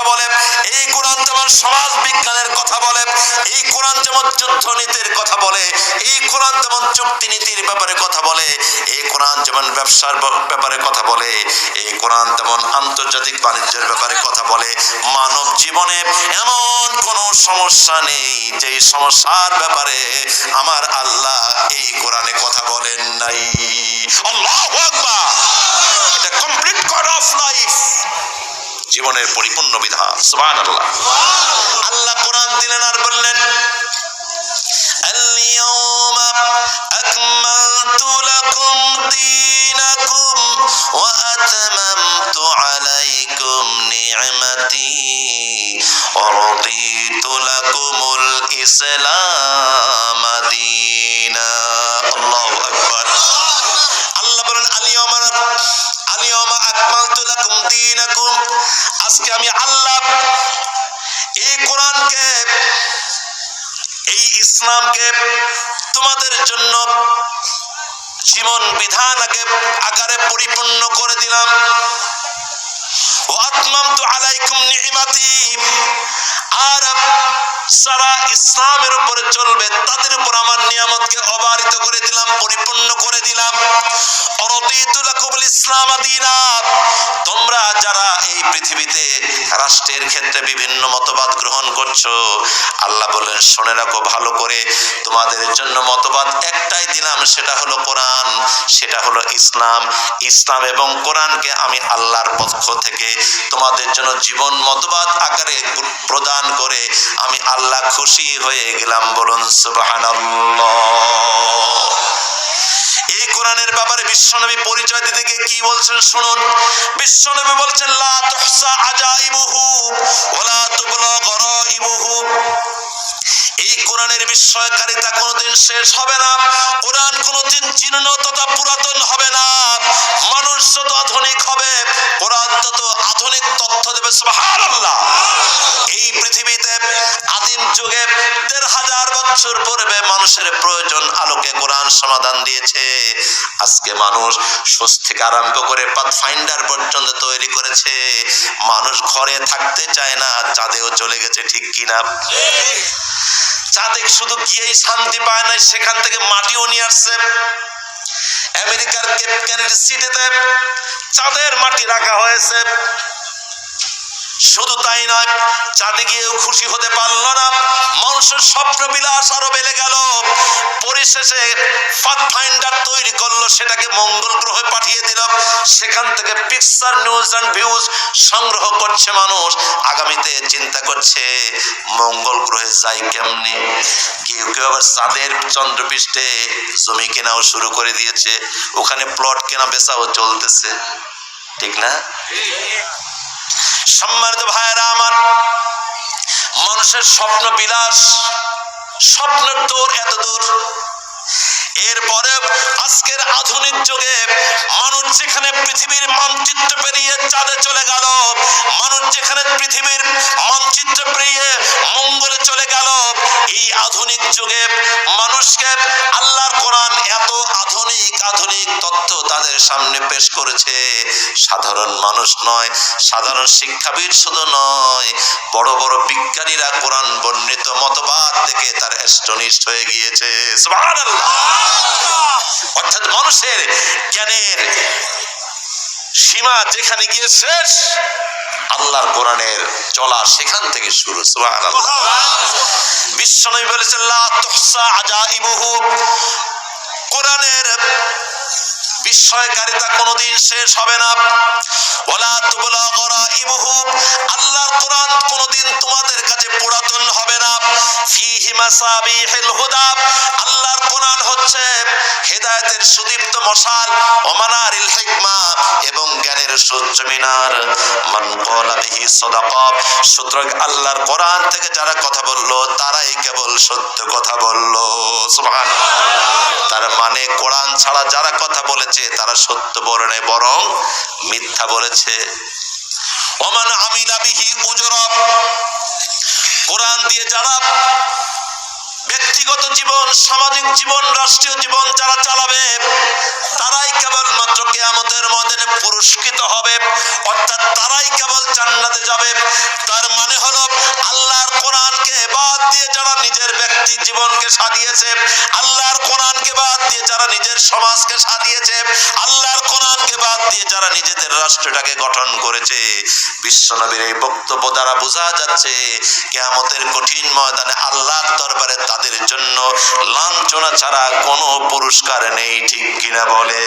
কথা বলে, এই কোরআন যেমন সমাজ বিজ্ঞানের কথা বলে, এই কোরআন যেমন যুদ্ধ নীতির কথা বলে, এই কোরআন যেমন চুক্তি নীতির ব্যাপারে কথা বলে, এই কোরআন যেমন ব্যবসার ব্যাপারে কথা বলে, এই কোরআন তেমন আন্তর্জাতিক বাণিজ্যের ব্যাপারে কথা বলে, মানব জীবনে এমন কোনো সমস্যা নেই যে সমস্যার ব্যাপারে আমার আল্লাহ এই কোরআনে কথা বলেন নাই। আল্লাহু আকবার! এটা কমপ্লিট কট অফ লাইফ জীবনের পরিপূর্ণ বিধান সুবহানাল্লাহ আল্লাহ কোরআন দিলেন আর বললেন اليوم أكملت لكم دينكم وأتممت عليكم نعمتي ورضيت لكم الإسلام دينا الله أكبر আল্লাহ বলেন আলিয়মা আলিয়মা আজকে আমি আল্লাহ এই কোরআনকে, এই ইসলামকে তোমাদের জন্য জীবন বিধান আগে আকারে পরিপূর্ণ করে দিলাম। রাষ্ট্রের ক্ষেত্রে বিভিন্ন মতবাদ গ্রহণ করছ, আল্লাহ বলেন, শুনে রাখো ভালো করে, তোমাদের জন্য মতবাদ একটাই দিলাম, সেটা হলো কোরআন, সেটা হলো ইসলাম। ইসলাম এবং কোরআনকে আমি আল্লাহর পক্ষ থেকে তোমাদের জন্য জীবন মতবাদ আকারে প্রদান করে আমি আল্লাহ খুশি হয়ে গেলাম, বলুন সুবহানাল্লাহ। এই কোরআনের ব্যাপারে বিশ্বনবী পরিচয় দিতে গিয়ে কি বলছেন শুনুন? বিশ্বনবী বলছেন, লা তুহসা আজাইবুহু ওয়ালা তুবলা গরাইবুহু। এই কোরআনের বিস্ময়কারিতা কোনোদিন শেষ হবে না। কোরআন কোনোদিন জীর্ণ তথা পুরাতন হবে না। মানুষ যত আধুনিক হবে, কোরআন তত আধুনিক তথ্য দেবে, সুবহানাল্লাহ। এই পৃথিবীতে আদিম যুগে দেড় হাজার বছর পূর্বে মানুষের প্রয়োজন আলোকে কোরআন সমাধান দিয়েছে। আজকে মানুষ সুস্থ আরম্ভ করে পাথ ফাইন্ডার পর্যন্ত তৈরি করেছে। মানুষ ঘরে থাকতে চায় না, চাঁদেও চলে গেছে, ঠিক কিনা? চাঁদে শুধু গিয়েই শান্তি পায় না সেখান থেকে মাটিও নিয়ে আসছে। আমেরিকার সিটিতে চাঁদের মাটি রাখা হয়েছে। শুধু তাই নয়, চাঁদে গিয়েও খুশি হতে পারল না। মানুষের স্বপ্ন বিলাস আরও বেড়ে গেল। পরিশেষে ফাইন্ডার তৈরি করল, সেটাকে মঙ্গল গ্রহে পাঠিয়ে দিল। সেখান থেকে পিকচার নিউজ অ্যান্ড ভিউজ সংগ্রহ করছে মানুষ। আগামীতে চিন্তা করছে, মঙ্গল গ্রহে যাই কেমনি? কেউ কেউ আবার চাঁদের চন্দ্রপৃষ্ঠে জমি কেনাও শুরু করে দিয়েছে। ওখানে প্লট কেনা বেচাও চলতেছে। ঠিক না? সম্মানিত ভাইয়েরা আমার মানুষের স্বপ্ন বিলাস স্বপ্নের দৌড় এত দূর। এরপরে আজকের আধুনিক যুগে মানুষ যেখানে পৃথিবীর মানচিত্র পেরিয়ে চাঁদে চলে গেল, মানুষ যেখানে পৃথিবীর মানচিত্র পেরিয়ে মঙ্গলে চলে গেল, এই আধুনিক যুগে মানুষকে আল্লাহর কোরআন এত আধুনিক আধুনিক তত্ত্ব তাদের সামনে পেশ করেছে। সাধারণ মানুষ নয়, সাধারণ শিক্ষাবিদ শুধু নয়, বড় বড় বিজ্ঞানীরা কোরআন বর্ণিত মতবাদ থেকে তার অ্যাস্টনিস্ট হয়ে গিয়েছে। সুবহানাল্লাহ! অর্থাৎ মানুষের জ্ঞানের সীমা যেখানে গিয়ে শেষ, আল্লাহর কোরআনের চলা সেখান থেকে শুরু। বিশ্বনবী বলেছেন কোরআনের বিস্ময়কারিতা কোনোদিন শেষ হবে না। ওয়ালা তুবলা গরাইবুহু, আল্লাহর কোরআন কোনোদিন তোমাদের কাছে পুরাতন হবে না। ফিহি মাসাবিহিল হুদা, আল্লাহর কোরআন হচ্ছে হেদায়েতের সুদীপ্ত মশাল ও মানারিল হিকমা এবং জ্ঞানের সূর্য মিনার। মান বিহি সাদাকা আল্লাহর কোরআন থেকে যারা কথা বলল, তারাই কেবল সত্য কথা বলল। সুবহানাল্লাহ। তার মানে কোরআন ছাড়া যারা কথা বলেছে, তারা সত্য বলে নাই, বরং মিথ্যা বলেছে। ওমান আমিলা বিহি উজরা কোরআন দিয়ে যারা ব্যক্তিগত জীবন, সামাজিক জীবন, রাষ্ট্রীয় জীবন যারা চালাবে, তারাই কেবলমাত্র কেয়ামতের ময়দানে পুরস্কৃত হবে। অর্থাৎ তারাই কেবল জান্নাতে যাবে। তার মানে হলো আল্লাহর কোরআনকে বাদ দিয়ে যারা নিজের ব্যক্তি জীবনকে সাজিয়েছে, আল্লাহর কোরআনকে বাদ দিয়ে যারা নিজের সমাজকে সাজিয়েছে, আল্লাহর কোরআনকে বাদ দিয়ে যারা নিজেদের রাষ্ট্রটাকে গঠন করেছে। বিশ্বনবীর এই বক্তব্য দ্বারা বোঝা যাচ্ছে, কেয়ামতের কঠিন ময়দানে আল্লাহর দরবারে তাদের জন্য লাঞ্ছনা ছাড়া কোনো পুরস্কার নেই, ঠিক কিনা বলে?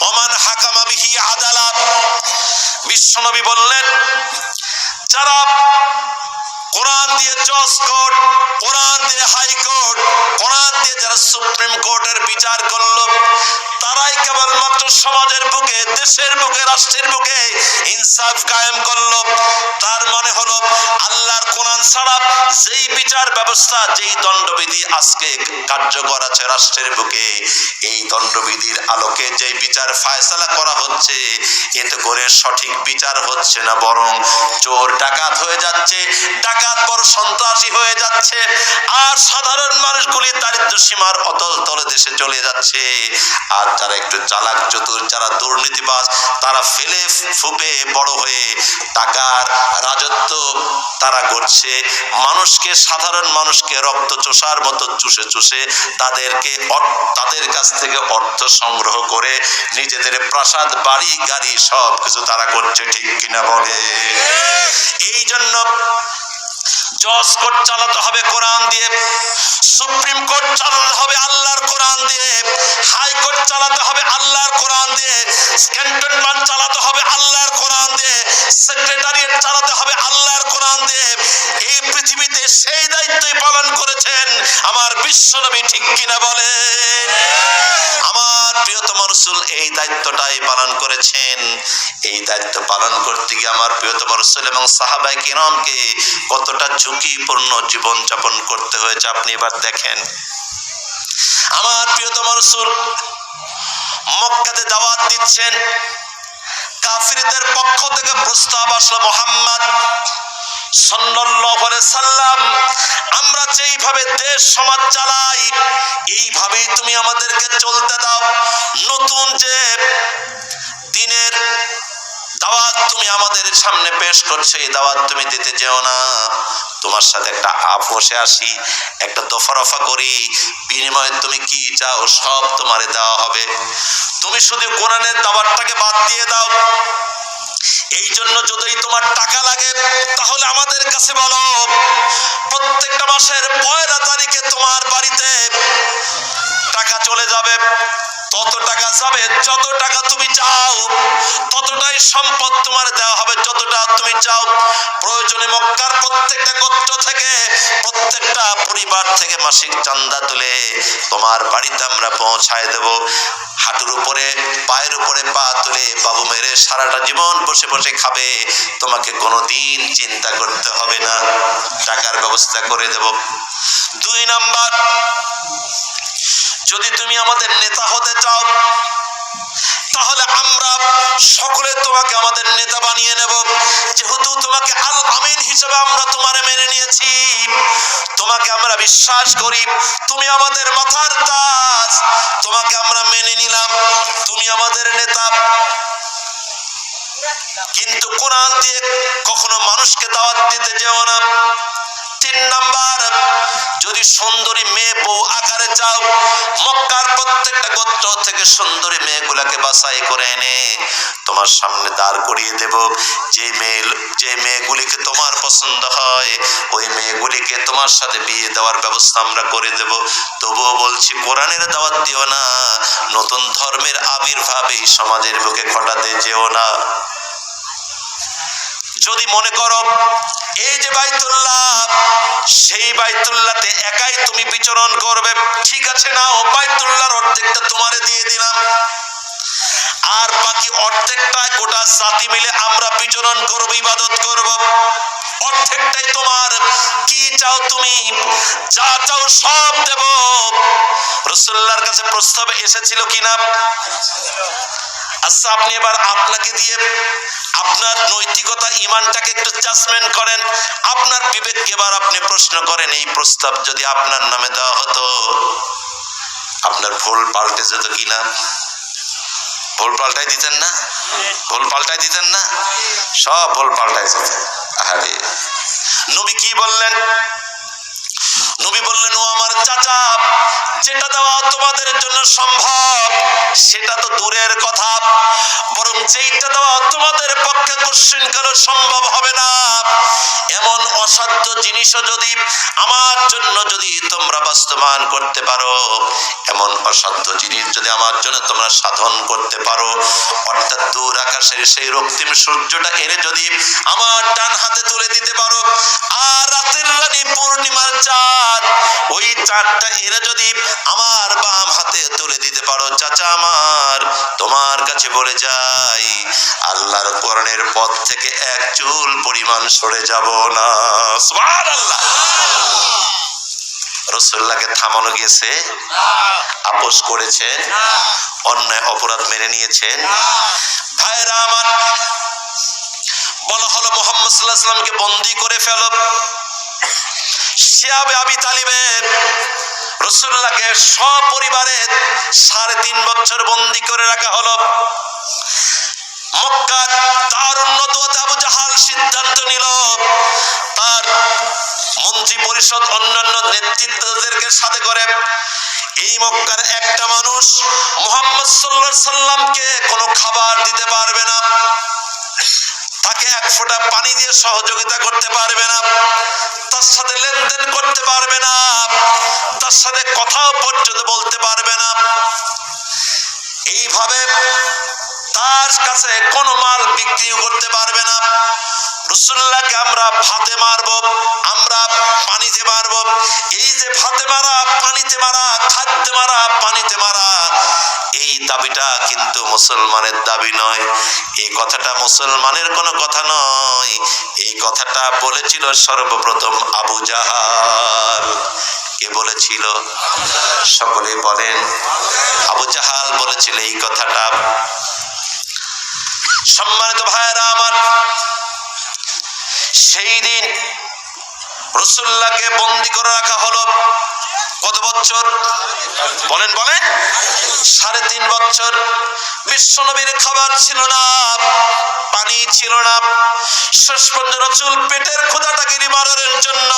ওমান হাকামা বিহি আদালত। বিশ্বনবী বললেন, যারা কোরআন দিয়ে জজ কোর্ট, কোরআন দিয়ে হাইকোর্ট কোরআন দিয়ে যারা সুপ্রিম কোর্টের বিচার করল, তারাই কেবলমাত্র সমাজের বুকে, দেশের বুকে, রাষ্ট্রের বুকে ইনসাফ কায়েম করল। তার মানে হলো আল্লাহর কোরআন ছাড়া যেই বিচার ব্যবস্থা, যেই দণ্ডবিধি আজকে কার্যকর আছে রাষ্ট্রের বুকে, এই দণ্ডবিধির আলোকে যেই বিচার ফায়সালা করা হচ্ছে, এতে করে সঠিক বিচার হচ্ছে না, বরং চোর ডাকাত হয়ে যাচ্ছে, ডাকাত বড় সন্ত্রাসী হয়ে যাচ্ছে, আর সাধারণ মানুষগুলি দারিদ্র সীমার অতল তলে দেশে চলে যাচ্ছে। আর যারা একটু চালাক চতুর, যারা দুর্নীতিবাজ, তারা ফেলে ফুপে বড় হয়ে টাকার রাজত্ব তারা করছে। মানুষকে, সাধারণ মানুষকে রক্ত চোষার মতো চুষে চুষে তাদেরকে তাদের কাছ থেকে অর্থ সংগ্রহ করে নিজেদের প্রাসাদ, বাড়ি, গাড়ি সব কিছু তারা করছে, ঠিক কিনা বলে? এই জন্য জজ কোর্ট চালাতে হবে কোরআন দিয়ে, সুপ্রিম কোর্ট চালাতে হবে আল্লাহর কোরআন দিয়ে হাইকোর্ট চালাতে হবে আল্লাহর কোরআন দিয়ে, ক্যান্টনমেন্ট চালাতে হবে আল্লাহর কোরআন দিয়ে, সেক্রেটারিয়েট চালাতে হবে আল্লাহর কোরআন দিয়ে। এই পৃথিবীতে সেই দায়িত্বই পালন করেছেন আমার বিশ্বনবী, ঠিক কিনা বলেন আমার প্রিয়তম রসুল এই দায়িত্বটাই পালন করেছেন। এই দায়িত্ব পালন করতে গিয়ে আমার প্রিয়তম রসুল এবং সাহাবাই কিরমকে কতটা ঝুঁকিপূর্ণ জীবন যাপন করতে হয়েছে। আপনি এবার দেখেন। আমার প্রিয়তম রসুল, মক্কাতে দাওয়াত দিচ্ছেন। কাফিরদের পক্ষ থেকে প্রস্তাব আসলো, মোহাম্মদ সাল্লাম, আমরা যেইভাবে দেশ, সমাজ চালাই, এইভাবেই তুমি আমাদেরকে চলতে দাও। নতুন যে দিনের আমাদের সামনে পেশ করছ, এই দাওয়াত তুমি দিতে যেও না। তোমার সাথে একটা আপোষে আসি, একটা দফারফা করি, বিনিময়ে তুমি কি চাও সব তোমারে দেওয়া হবে। তুমি শুধু কোরআনের দাওয়াতটাকে বাদ দিয়ে দাও। এই জন্য যদি তোমার টাকা লাগে, তাহলে আমাদের কাছে বলো, প্রত্যেকটা মাসের পয়লা তারিখে তোমার বাড়িতে টাকা চলে যাবে। তত টাকা যাবে, যত টাকা তুমি চাও, ততটাই সম্পদ তোমার দেওয়া হবে, যতটা তুমি চাও। প্রয়োজনে মক্কার প্রত্যেকটা গোত্র থেকে, প্রত্যেকটা পরিবার থেকে মাসিক চান্দা তুলে তোমার বাড়িতে আমরা পৌঁছায় দেব। হাঁটুর উপরে, পায়ের উপরে পা তুলে বাবু মেরে সারাটা জীবন বসে বসে খাবে। তোমাকে কোনো দিন চিন্তা করতে হবে না। টাকার ব্যবস্থা করে দেব। দুই নাম্বার যদি তুমি আমাদের নেতা হতে চাও, তাহলে আমরা সকলে তোমাকে আমাদের নেতা বানিয়ে নেব। যেহেতু তোমাকে আল আমিন হিসেবে আমরা তোমারে মেনে নিয়েছি, তোমাকে আমরা বিশ্বাস করি, তুমি আমাদের মাথার তাজ, তোমাকে আমরা মেনে নিলাম, তুমি আমাদের নেতা। কিন্তু কোরআন দিয়ে কখনো মানুষকে দাওয়াত দিতে যেও না। তিন নাম্বার, যদি সুন্দরী মেয়ে বউ আকারে চাও, মক্কার প্রত্যেকটা গোত্র থেকে সুন্দরী মেয়েগুলাকে বাছাই করে এনে তোমার সামনে দাঁড় করিয়ে দেব। যে মেয়ে, যে মেয়েগুলিকে তোমার পছন্দ হয়, ওই মেয়েগুলিকে তোমার সাথে বিয়ে দেওয়ার ব্যবস্থা আমরা করে দেব। তবুও বলছি, কোরআনের দাওয়াত দিও না, নতুন ধর্মের আবির্ভাব সমাজের বুকে ঘটাতে যেও না। যদি মনে করো, এই যে বাইতুল্লাহ, সেই বাইতুল্লাহতে একাই তুমি বিচরণ করবে। ঠিক আছে না, ও বাইতুল্লাহর অর্ধেকটা তোমারে দিয়ে দিলাম। আর বাকি অর্ধেকটা গোটা জাতি মিলে আমরা বিচরণ করব, ইবাদত করব। অর্ধেকটাই তোমার। কি চাও তুমি? যা চাও সব দেব। রসুল্লাহর কাছে প্রস্তাব এসেছিল কিনা? আচ্ছা আপনি এবার আপনাকে দিয়ে আপনার নৈতিকতা, ইমানটাকে একটু জাজমেন্ট করেন। আপনার বিবেককে এবার আপনি প্রশ্ন করেন, এই প্রস্তাব যদি আপনার নামে দেওয়া হতো, আপনার ভুল পাল্টে যেত কিনা ভুল পাল্টাই দিতেন না? ভুল পাল্টাই দিতেন না? সব ভুল পাল্টাই যেত। আরে নবী কি বললেন? নবী বললেন, ও আমার চাচা, যেটা দেওয়া তোমাদের জন্য সম্ভব, সেটা তো দূরের কথা। বরং যেইটা দেওয়া তোমাদের পক্ষে কোশ্চিন কারও সম্ভব হবে না? অসাধ্য জিনিসও যদি আমার জন্য যদি তোমরা বাস্তবায়ন করতে পারো, এমন অসাধ্য জিনিস যদি আমার জন্য তোমরা সাধন করতে পারো, অর্থাৎ দূর আকাশের সেই রক্তিম সূর্যটা এনে যদি আমার ডান হাতে তুলে দিতে পারো, আর রাতের রানী পূর্ণিমার চাঁদ, ওই চাঁদটা এনে যদি আমার বাম হাতে তুলে দিতে পারো, চাচা আমার, তোমার কাছে বলে যাই, আল্লাহর কোরআনের পথ থেকে এক চুল পরিমাণ সরে যাব না। রসুল্লাহকে থামানো গিয়েছে, আপোষ করেছেন অন্যায় অপরাধ মেনে নিয়েছেন ভাইরা আমার, বলা হলো মোহাম্মদ সাল্লাহ সাল্লামকে বন্দি করে ফেল। শিয়াবে আবি তালিবের রসুল্লাহকে সপরিবারে সাড়ে তিন বছর বন্দি করে রাখা হলো। মক্কার তার উন্নত আবু জাহাল সিদ্ধান্ত নিল। তার মন্ত্রী পরিষদ অন্যান্য নেতৃত্বদেরকে সাথে করে এই মক্কার একটা মানুষ মোহাম্মদ সাল্লাহ সাল্লামকে কোনো খাবার দিতে পারবে না। তাকে এক ফোঁটা পানি দিয়ে সহযোগিতা করতে পারবে না। তার সাথে লেনদেন করতে পারবে না। তার সাথে কথাও পর্যন্ত বলতে পারবে না। এইভাবে তার কাছে কোনো মাল বিক্রিও করতে পারবে না। রসুল্লাহকে আমরা ভাতে মারব, আমরা পানিতে মারব। এই যে ভাতে মারা, পানিতে মারা, খাদ্যে মারা, পানিতে মারা, এই দাবিটা কিন্তু মুসলমানের দাবি নয়। এই কথাটা মুসলমানের কোনো কথা নয়। এই কথাটা বলেছিল সর্বপ্রথম আবু জাহাল। কে বলেছিল? সকলে বলেন, আবু জাহাল বলেছিল এই কথাটা। সম্মানিত ভাইয়েরা আমার সেই দিন রসুল্লাহকে বন্দি করে রাখা হলো। কত বছর? বলেন বলেন। সাড়ে তিন বছর। বিশ্বনবীর খাবার ছিল না, পানি ছিল না। শেষ পর্যন্ত রসুল পেটের ক্ষুধাটাকে নিবারণের জন্য,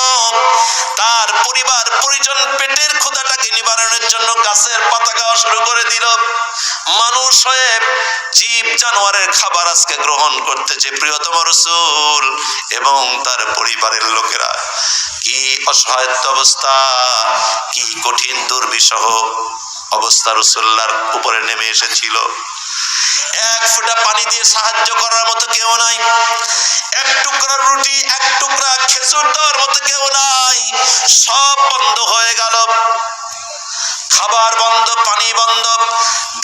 তার পরিবার, পরিজন পেটের ক্ষুধাটাকে নিবারণের জন্য গাছের পাতা খাওয়া শুরু করে দিল। মানুষ হয়ে জীব জানোয়ারের খাবার আজকে গ্রহণ করতেছে, প্রিয়তম রসুল এবং তার পরিবারের লোকেরা। কি অসহায়ত্ব অবস্থা কি কঠিন দুর্বিষহ অবস্থা রসুল্লার উপরে নেমে এসেছিল। এক ফোঁটা পানি দিয়ে সাহায্য করার মতো কেউ নাই। এক টুকরা রুটি, এক টুকরা খেজুর দেওয়ার মতো কেউ নাই। সব বন্ধ হয়ে গেল। খাবার বন্ধ, পানি বন্ধ,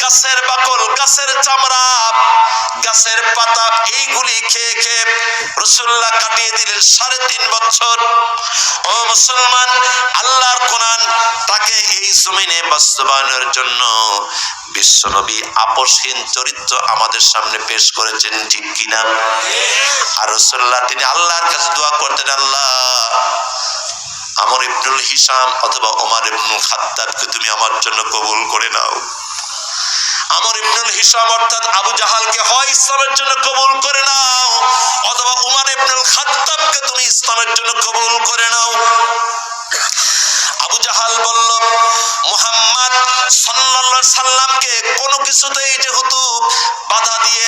গাছের বাকল, গাছের চামড়া। গাছের পাতা এইগুলি খেয়ে খেয়ে রসুল্লাহ কাটিয়ে দিলেন সাড়ে তিন বছর। ও মুসলমান, আল্লাহর কোরআন তাকে এই জমিনে বাস্তবায়নের জন্য বিশ্বনবী আপসহীন চরিত্র আমাদের সামনে পেশ করেছেন, ঠিক কিনা? আর রসুল্লাহ, তিনি আল্লাহর কাছে দোয়া করতেন, আল্লাহ, আমর ইবনুল হিসাম অথবা ওমার ইবনুল খাত্তাবকে তুমি আমার জন্য কবুল করে নাও। আমর ইবনুল হিসাম অর্থাৎ আবু জাহালকে হয় ইসলামের জন্য কবুল করে নাও, অথবা উমার ইবনুল খাত্তাবকে তুমি ইসলামের জন্য কবুল করে নাও। আবু জাহাল বলল, মুহাম্মদ সাল্লাল্লাহু সাল্লামকে কোনো কিছুতেই যেহেতু বাধা দিয়ে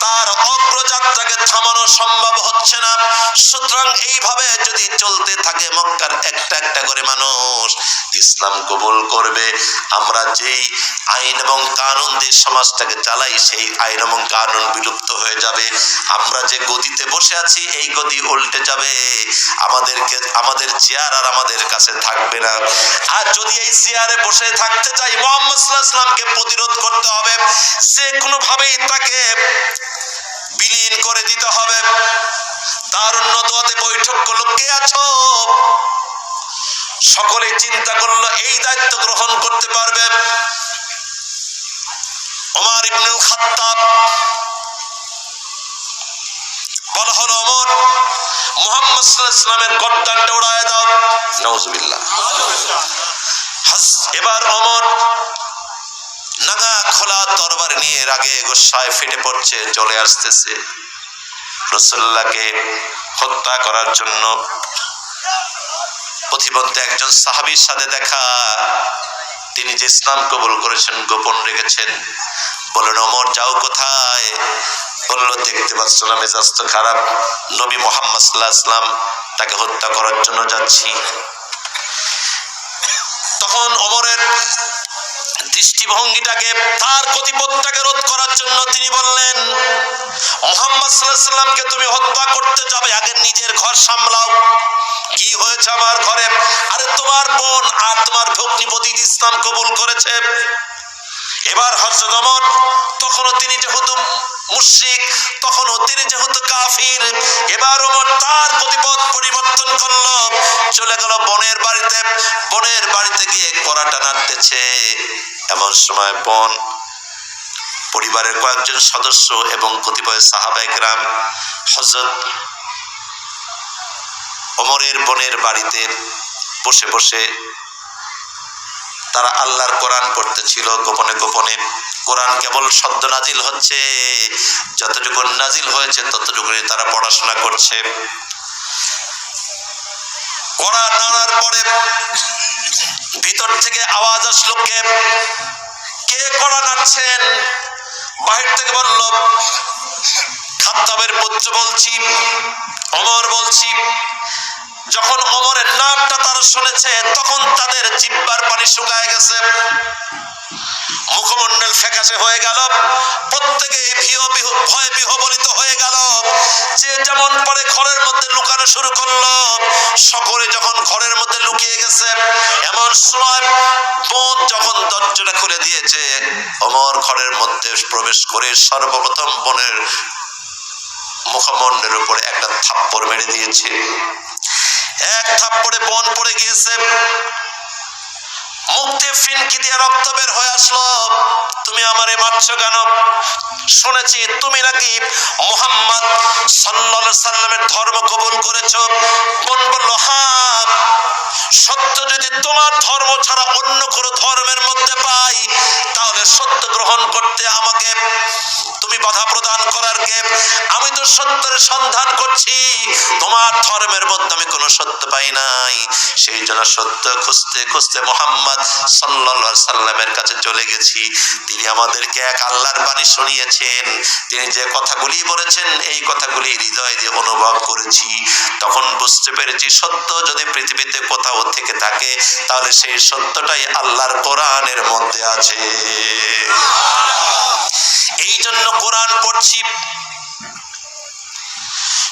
তার অগ্রযাত্রাকে থামানো সম্ভব হচ্ছে না, সুতরাং এইভাবে যদি চলতে থাকে মক্কার একটা একটা করে মানুষ, ইসলাম কবুল করবে। আমরা যেই আইন এবং কানুন দিয়ে সমাজটাকে চালাই, সেই আইন এবং কানুন বিলুপ্ত হয়ে যাবে। আমরা যে গদিতে বসে আছি, এই গদি উল্টে যাবে। আমাদেরকে, আমাদের চেয়ার আর আমাদের কাছে থাকবে না। আর যদি এই চেয়ারে বসে থাকতে চাই, মোহাম্মদ সাল্লাল্লাহু প্রতিরোধ করতে হবে। যে কোনো ভাবেই তাকে বিলীন করে দিতে হবে। তার উন্নততে বৈঠক করল। কে আছো? সকলে চিন্তা করল, এই দায়িত্ব গ্রহণ করতে পারবে। ওমর ইবনুল খাত্তাব বলা হলো ওমর মোহাম্মদ ওয়াসাল্লামের গর্দানটা উড়ায় দাও। নাউজুবিল্লাহ। এবার ওমর নাগা খোলা তরবার নিয়ে রাগে গোসায় ফেটে পড়ছে, চলে আসতেছে। রসুল্লাহকে হত্যা করার জন্য প্রতিমধ্যে একজন সাহাবীর সাথে দেখা। তিনি যে ইসলাম কবুল করেছেন, গোপন রেখেছেন। বললেন অমর, যাও কোথায়? বলল দেখতে পাচ্ছ না, মেজাজ তো খারাপ। নবী মোহাম্মদ সাল্লাহ তাকে হত্যা করার জন্য যাচ্ছি। তখন অমরের দৃষ্টিভঙ্গিটাকে, তার গতিপথটাকে রোধ করার জন্য তিনি বললেন, মোহাম্মদ সাল্লাহ সাল্লামকে তুমি হত্যা করতে যাবে, আগে নিজের ঘর সামলাও। কি হয়েছে আমার ঘরে? আরে তোমার বোন আর তোমার ভগ্নিপতি ইসলাম কবুল করেছে। এবার অমর তখনও তিনি যেহেতু মুশরিক, তখনও তিনি যেহেতু কাফির এবার ওমর তার গতিপথ পরিবর্তন করল। চলে গেল বনের বাড়িতে বনের বাড়িতে গিয়ে কড়াটা নাড়তেছে। এমন সময় বন, পরিবারের কয়েকজন সদস্য এবং কতিপয় সাহাবাই গ্রাম হজরত অমরের বনের বাড়িতে বসে বসে তারা আল্লাহর কোরআন পড়তেছিল গোপনে গোপনে। কোরআন কেবল শব্দ নাজিল হচ্ছে, যতটুকু নাজিল হয়েছে ততটুকুনি তারা পড়াশোনা করছে। কোরআন নাড়ার পরে ভিতর থেকে আওয়াজ আসলো কে? কে কোরআন নাড়ছেন বাহির থেকে বলল, খাত্তাবের পুত্র বলছি অমর বলছি যখন অমরের নামটা তারা শুনেছে, তখন তাদের জিব্বার পানি শুকায় গেছে। মুখমণ্ডল ফ্যাকাশে হয়ে গেল। প্রত্যেকে ভয় বিহবলিত হয়ে গেল। যে যেমন পরে ঘরের মধ্যে লুকানো শুরু করল, সকলে যখন ঘরের মধ্যে লুকিয়ে গেছে, এমন সময় বোন যখন দরজাটা খুলে দিয়েছে, অমর ঘরের মধ্যে প্রবেশ করে সর্বপ্রথম বোনের মুখমণ্ডলের উপরে একটা থাপ্পড় মেরে দিয়েছে। এক থাপ্পড়ে বন পড়ে গিয়েছে। মুক্তি ফিনকি দিয়ে রক্ত বের হয়ে আসলো। তুমি কেন? শুনেছি তুমি নাকি মুহাম্মদ সাল্লামের ধর্ম কবুল করেছ। বলল সত্য যদি তোমার ধর্ম ছাড়া অন্য কোনো ধর্মের মধ্যে পাই, তাহলে সত্য গ্রহণ করতে আমাকে তুমি বাধা প্রদান করার কে? আমি তো সত্যের সন্ধান করছি। তোমার ধর্মের মধ্যে আমি কোনো সত্য পাই নাই। সেই জন্য সত্য খুঁজতে খুঁজতে মোহাম্মদ সাল্লাল্লাহু সাল্লামের কাছে চলে গেছি। তিনি আমাদেরকে এক আল্লাহর বাণী শুনিয়েছেন। তিনি যে কথাগুলি বলেছেন, এই কথাগুলি হৃদয় দিয়ে অনুভব করেছি। তখন বুঝতে পেরেছি সত্য, যদি পৃথিবীতে কোথাও থেকে থাকে, তাহলে সেই সত্যটাই আল্লাহর কোরআনের মধ্যে আছে। এই জন্য কোরআন পড়ছি।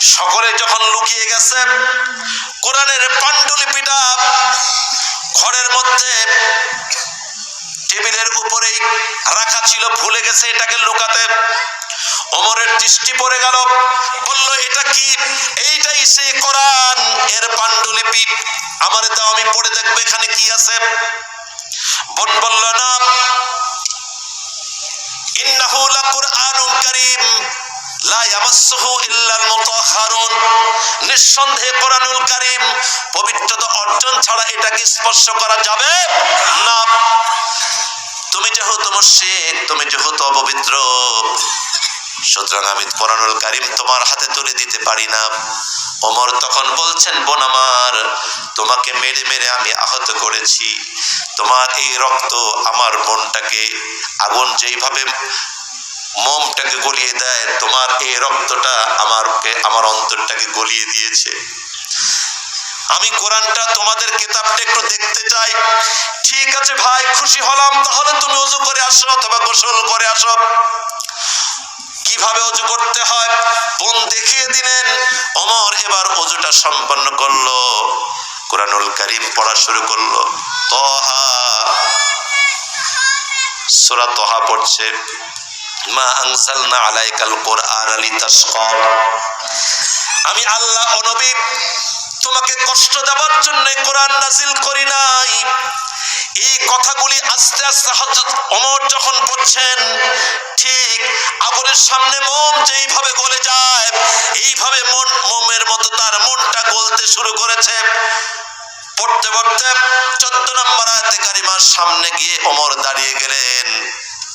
সকলে যখন লুকিয়ে গেছে, কোরআনের পাণ্ডুলিপিটা ঘরের মধ্যে টেবিলের উপরেই রাখা ছিল, ভুলে গেছে এটাকে লুকাতে। ওমরের দৃষ্টি পড়ে গেল, বলল, এটা কি? এইটাই সেই কোরআন, এর পাণ্ডুলিপি। আমার দাও, আমি পড়ে দেখব এখানে কি আছে। বোন বলল, না। ইন্নাহু লাকুরআনুন কারীম। নিঃসন্দেহে কোরআনুল কারীম পবিত্রতা অর্জন ছাড়া এটাকে স্পর্শ করা যাবে না। তুমি যেহেতু মুশরিক, তুমি যেহেতু অপবিত্র, সুতরাং আমি কোরআনুল কারিম তোমার হাতে তুলে দিতে পারি না। ওমর তখন বলছেন, বোন আমার, তোমাকে মেরে মেরে আমি আহত করেছি। তোমার এই রক্ত আমার মনটাকে আগুন যেইভাবে মোমটাকে গলিয়ে দেয়, তোমার এই রক্তটা আমারকে, আমার অন্তরটাকে গলিয়ে দিয়েছে। আমি কোরআনটা তোমাদের কিতাবটা একটু দেখতে চাই। ঠিক আছে ভাই, খুশি হলাম, তাহলে তুমি উজু করে আসো অথবা গোসল করে আসো। কীভাবে অজু করতে হয়? বোন দেখিয়ে দিলেন, অমর এবার অজুটা সম্পন্ন করল। কোরআনুল কারিম পড়া শুরু করল। তহা, সূরা তহা পড়ছে। আমি আল্লাহ অনবী তোমাকে কষ্ট দেওয়ার জন্য কোরআন নাজিল করি নাই। এই কথাগুলি আস্তে আস্তে হযরত ওমর যখন বলছেন, ঠিক আগুনের সামনে মোম যেইভাবে গলে যায়, এইভাবে মন মোমের মতো তার মনটা গলতে শুরু করেছে। পড়তে পড়তে চোদ্দ নম্বর আয়াতে কারিমার সামনে গিয়ে ওমর দাঁড়িয়ে গেলেন।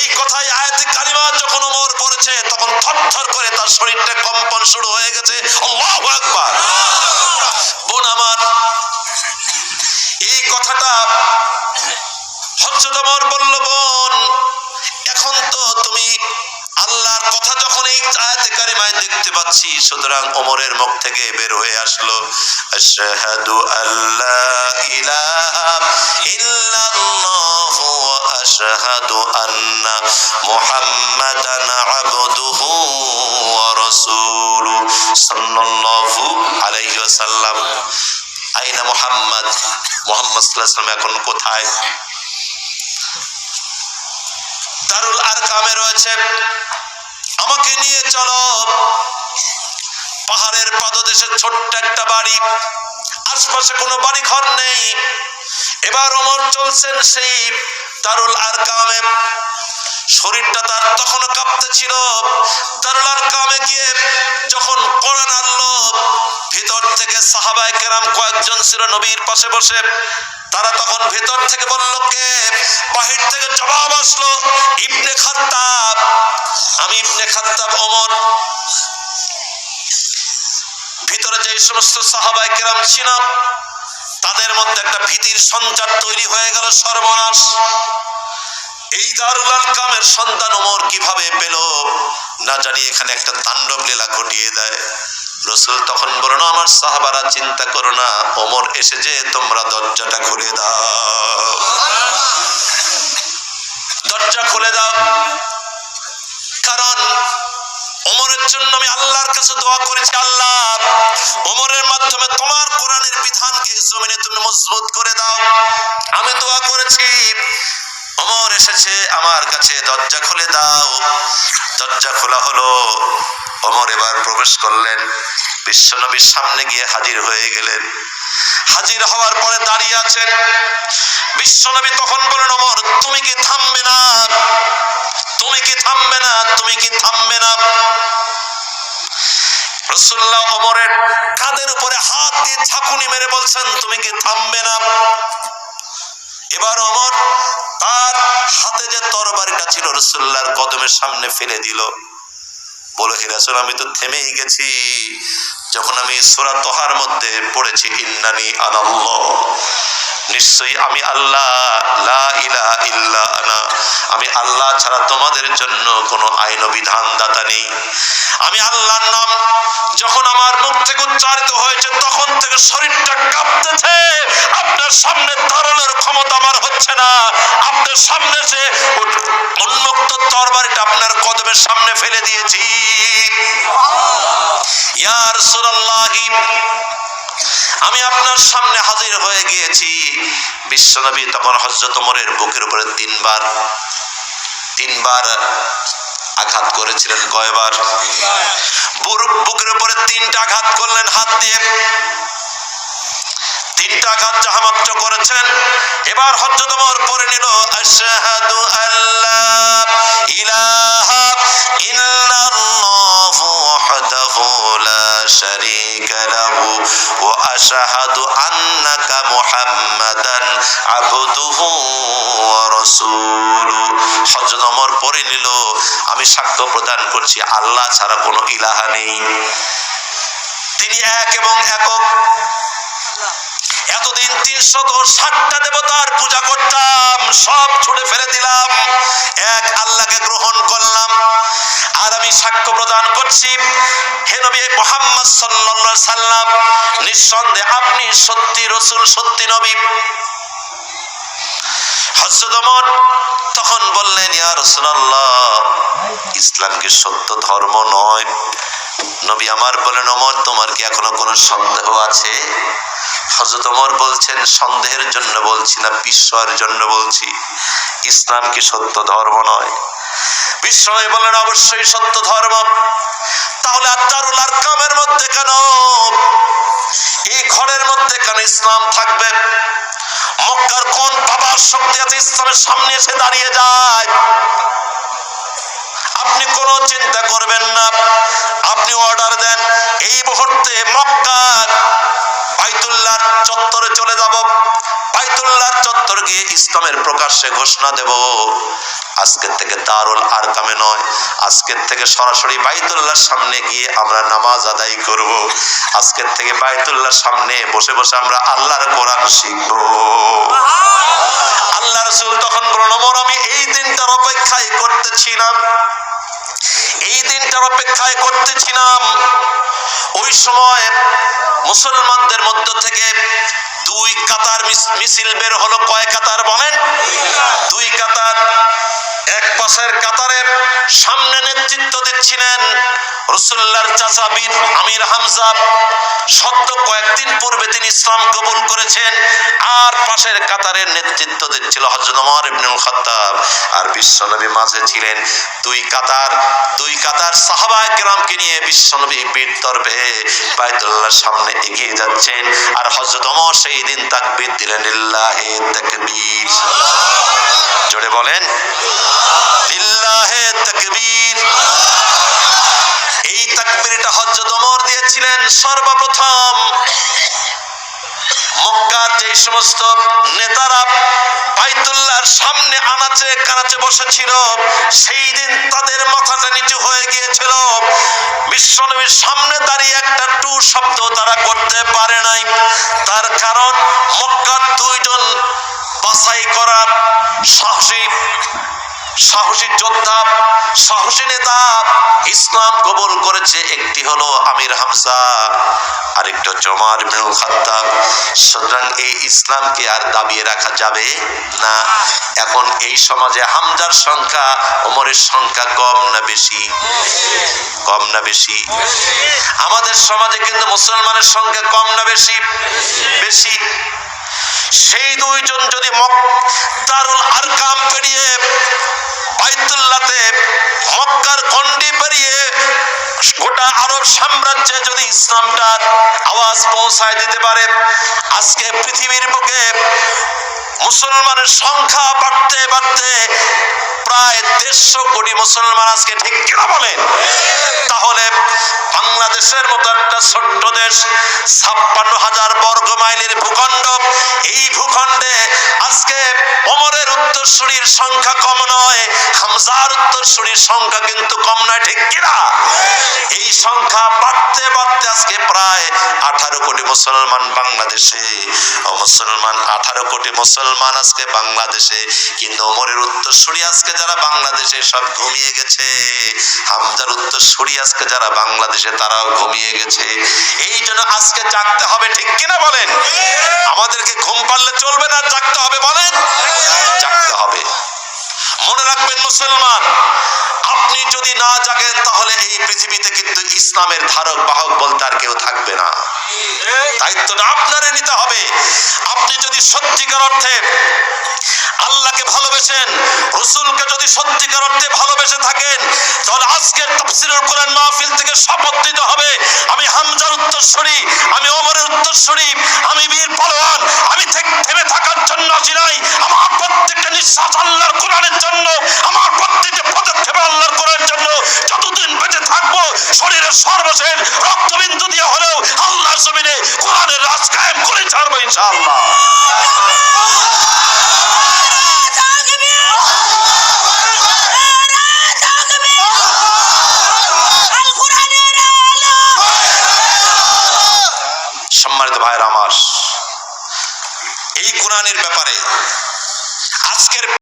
এই কথাই আয়াতে কালিমা যখন ওমর পড়েছে, তখন থরথর করে তার শরীরটা কম্পন শুরু হয়ে গেছে। আল্লাহু আকবার। বোন আমার, এই কথাটা হযরত ওমর বলল, বোন, এখন তো তুমি আল্লাহর কথা যখন এই আয়াতে কারিমায় দেখতে পাচ্ছি, সুতরাং ওমরের মুখ থেকে বের হয়ে আসলো, আশহাদু আল্লা ইলাহা ইল্লাল্লাহ ওয়া আশহাদু আন্না মুহাম্মাদান আবদুহু ওয়া রাসূলুহু সাল্লাল্লাহু আলাইহি ওয়াসাল্লাম। আইনা মুহাম্মদ মুহাম্মদ সাল্লাল্লাহু আলাইহি ওয়াসাল্লাম এখন কোথায়? দারুল আর কামে রয়েছে। আমাকে নিয়ে চলো। পাহাড়ের পাদদেশে ছোট্ট একটা বাড়ি। আশপাশে কোনো বাড়ি ঘর নেই। এবার অমর চলছেন সেই দারুল আরকামে। শরীরটা তার তখনও কাঁপতে ছিল। দারুল আরকামে গিয়ে যখন কোরআন আনলো, ভিতর থেকে সাহাবায়ে কেরাম কয়েকজন ছিল নবীর পাশে বসে। তারা তখন ভেতর থেকে বলল, কে? বাহির থেকে জবাব আসলো, ইবনে খাত্তাব। আমি ইবনে খাত্তাব, ওমর। ভিতরে যে সমস্ত সাহাবায়ে কেরাম ছিলাম, তাদের মধ্যে একটা ভীতির সঞ্চার তৈরি হয়ে গেল সর্বনাশ। এই দারুল কামের সন্তান ওমর কীভাবে পেল? না জানি এখানে একটা তাণ্ডব লীলা ঘটিয়ে দেয়। রসুল তখন বলো না আমার সাহাবারা চিন্তা করো না, ওমর এসে যে তোমরা দরজাটা খুলে দাও। দরজা খুলে দাও। কারণ ওমরের জন্য আমি আল্লাহর কাছে দোয়া করেছি, আল্লাহ, ওমরের মাধ্যমে তোমার কোরআনের বিধানকে জমিনে তুমি মজবুত করে দাও। আমি দোয়া করেছি ওমর এসেছে, আমার কাছে দরজা খুলে দাও। দরজা খোলা হলো। অমর এবার প্রবেশ করলেন। বিশ্বনবীর সামনে গিয়ে হাজির হয়ে গেলেন। হাজির হওয়ার পরে দাঁড়িয়ে আছেন। বিশ্বনবী তখন বলেন অমর, তুমি কি থামবে না? তুমি কি থামবে না? তুমি কি থামবে না? রসুল্লাহ অমরের কাদের উপরে হাত দিয়ে ঝাঁকুনি মেরে বলছেন, তুমি কি থামবে না? এবার অমর তার হাতে যে তরবারিটা ছিল রসুল্লাহর কদমের সামনে ফেলে দিল। বলো, হে রাসুল, আমি তো থেমেই গেছি। যখন আমি সূরা তোহার মধ্যে পড়েছি ইন্নানি আনাল্লাহ নিশ্চয়ই আমি আল্লাহ লা ইলাহা ইল্লা আনা। আমি আল্লাহ ছাড়া তোমাদের জন্য কোনো আইন বিধান দাতা নেই। আমি আল্লাহর নাম যখন আমার মুখ থেকে উচ্চারিত হয়েছে তখন থেকে শরীরটা কাঁপতেছে। আপনার সামনে দাঁড়ানোর ক্ষমতা আমার হচ্ছে না। আপনার সামনে সে উন্মুক্ত তরবারিটা আপনার কদমের সামনে ফেলে দিয়েছি। ইয়া আমি আপনার সামনে হাজির হয়ে গিয়েছি। বিশ্বনবী তখন হজরত বুকের উপরে তিনবার তিনবার আঘাত করেছিলেন, কয়বার? বুকের উপরে তিনটা আঘাত করলেন, হাত দিয়ে। তিনটা আঘাত যাহামাত্র করেছেন এবার হজরত পরে নিল, আশহাদু আল্লাহ ইলাহা ইল্লাল্লাহু ওয়াহদাহু شريك له وأشهد أنك محمدا عبده ورسوله হযরত ওমর পড়ে নিল আমি সাক্ষ্য প্রদান করছি আল্লাহ ছাড়া কোনো ইলাহা নেই তিনি এক এবং একক এতদিন তিনশত ষাটটা দেবতার পূজা করতাম, সব ছুড়ে ফেলে দিলাম, এক আল্লাহকে গ্রহণ করলাম। আর আমি সাক্ষ্য প্রদান করছি, হে নবী মোহাম্মদ সাল্লাল্লাহু সাল্লাম, নিঃসন্দেহে আপনি সত্যি রসুল, সত্যি নবী। হযরত তখন বললেন, ইয়া রাসূলুল্লাহ, ইসলাম কি সত্য ধর্ম নয়? নবী আমার বলেন, ওমর, তোমার কি এখনও কোনো সন্দেহ আছে? হযরত ওমর বলছেন, সন্দেহের জন্য বলছি না, বিস্ময়ের জন্য বলছি। ইসলাম কি সত্য ধর্ম নয়? বিস্ময় বলেন, অবশ্যই সত্য ধর্ম। তাহলে আত্মারুল আরকামের মধ্যে কেন? এই ঘরের মধ্যে কেন ইসলাম থাকবে? মক্কার কোন বাবার শক্তি আছে, ইসলামের সামনে এসে দাঁড়িয়ে যায়? আপনি কোনো চিন্তা করবেন না। আপনি অর্ডার দেন। এই মুহূর্তে মক্কার বাইতুল্লাহর চত্বরে চলে যাব। বাইতুল্লাহর চত্বর গিয়ে ইসলামের প্রকাশ্যে ঘোষণা দেব। আজকের থেকে দারুল আরকামে নয়। আজকের থেকে সরাসরি বাইতুল্লাহর সামনে গিয়ে আমরা নামাজ আদায় করব। আজকের থেকে বাইতুল্লাহর সামনে বসে বসে আমরা আল্লাহর কোরআন শিখব। আল্লাহ রসুল তখন বলল আমি এই দিনটার অপেক্ষায় করতেছিলাম। এই দিনটার অপেক্ষায় করতেছিলাম। ওই সময় মুসলমানদের মধ্য থেকে দুই কাতার মিছিল বের হলো। কয় কাতার বলেন? দুই কাতার। এক পাশের কাতারের সামনে নেতৃত্ব দিচ্ছিলেন রসুল্লার চাচাবির আমির হামজা। সত্য কয়েকদিন পূর্বে তিনি ইসলাম কবুল করেছেন, আর পাশের কাতারের নেতৃত্ব দিচ্ছিল হজরত ওমর ইবনুল খাত্তাব। আর বিশ্বনবী মাঝে ছিলেন দুই কাতার। দুই কাতার সাহাবা কেরামকে নিয়ে বিশ্বনবী বীর তরবে বাইতুল্লাহর সামনে এগিয়ে যাচ্ছেন। আর হজরত ওমর সেই দিন তাকবির দিলেন, লিল্লাহি তাকবীর। জোরে বলেন, লিল্লাহে তাকবীর। এই তাকবীরটা হযরত ওমর দিয়েছিলেন সর্বপ্রথম। মক্কার যে সমস্ত নেতারা বাইতুল্লাহর সামনে আনাচে কানাচে বসেছিল। সেই দিন তাদের মাথাটা নিচু হয়ে গিয়েছিল। বিশ্বনবীর সামনে দাঁড়িয়ে একটা টু শব্দ তারা করতে পারে নাই। তার কারণ মক্কার দুইজন বাছাই করার সাহসী সাহসী যোদ্ধা, সাহসী নেতা ইসলাম কবুল করেছে। একটি হলো আমির হামজা, আরেকটা হচ্ছে ওমর ইবনুল খাত্তাব। সুতরাং এই ইসলামকে আর দাবিয়ে রাখা যাবে না। এখন এই সমাজে হামজার সংখ্যা, ওমরের সংখ্যা কম না বেশি? কম না বেশি? আমাদের সমাজে কিন্তু মুসলমানের সংখ্যা কম না বেশি? বেশি। সেই দুইজন যদি মক আর আরকাম পেরিয়ে বাইতুল্লাতে মক্কার কন্ডি পেরিয়ে গোটা আরব সাম্রাজ্যে যদি ইসলামটার আওয়াজ পৌঁছায় দিতে পারে, আজকে পৃথিবীর বুকে মুসলমানের সংখ্যা বাড়তে বাড়তে প্রায় দেড়শো কোটি মুসলমান আজকে ঠিক কিনা বলেন? তাহলে বাংলাদেশের মতো একটা ছোট্ট দেশ, ছাপ্পান্ন হাজার বর্গ মাইলের ভূখণ্ড, এই ভূখণ্ডে আজকে অমরের উত্তরসূরির সংখ্যা কম নয়, হামজার উত্তরসূরির সংখ্যা কিন্তু কম নয়, ঠিক কিনা? এই সংখ্যা বাড়তে বাড়তে আজকে প্রায় আঠারো কোটি মুসলমান বাংলাদেশে, মুসলমান আঠারো কোটি মুসলমান আজকে বাংলাদেশে, কিন্তু ওমরের উত্তরসূরি আজকে যারা বাংলাদেশে সব ঘুমিয়ে গেছে। হামজার উত্তরসূরি আজকে যারা বাংলাদেশে, তারাও ঘুমিয়ে গেছে। এই জন্য আজকে জাগতে হবে, ঠিক কিনা বলেন? আমাদেরকে ঘুম পারলে চলবে না, জাগতে হবে বলেন? জাগতে হবে। মনে রাখবেন মুসলমান, আপনি যদি না জাগেন, তাহলে এই পৃথিবীতে কিন্তু ইসলামের ধারক, বাহক বলতে আর কেউ থাকবে না। দায়িত্বটা আপনারে নিতে হবে। আপনি যদি সত্যিকার অর্থে আল্লাহকে ভালোবেসেন, রসুলকে যদি সত্যিকার অর্থে ভালোবেসে থাকেন, তাহলে আজকের তাফসিরুল কোরআন মাহফিল থেকে শপথ দিতে হবে। আমি হামজার উত্তরসূরি, আমি ওমরের উত্তরসূরি, আমি বীর পালোয়ান, আমি থেমে থাকার জন্য আসি নাই। আমার প্রত্যেকটা নিঃশ্বাস আল্লাহর কোরআনের জন্য, আমার প্রত্যেকটা পদক্ষেপে আল্লাহর কোরআনের জন্য। যতদিন বেঁচে থাকব, শরীরের সর্বশেষ রক্তবিন্দু দিয়ে হলেও আল্লাহর জমিনে কোরআনের রাজ কায়েম করে ছাড়বো ইনশাআল্লাহ। সম্মানিত ভাইয়ের আমার এই কোরআনের ব্যাপারে আজকের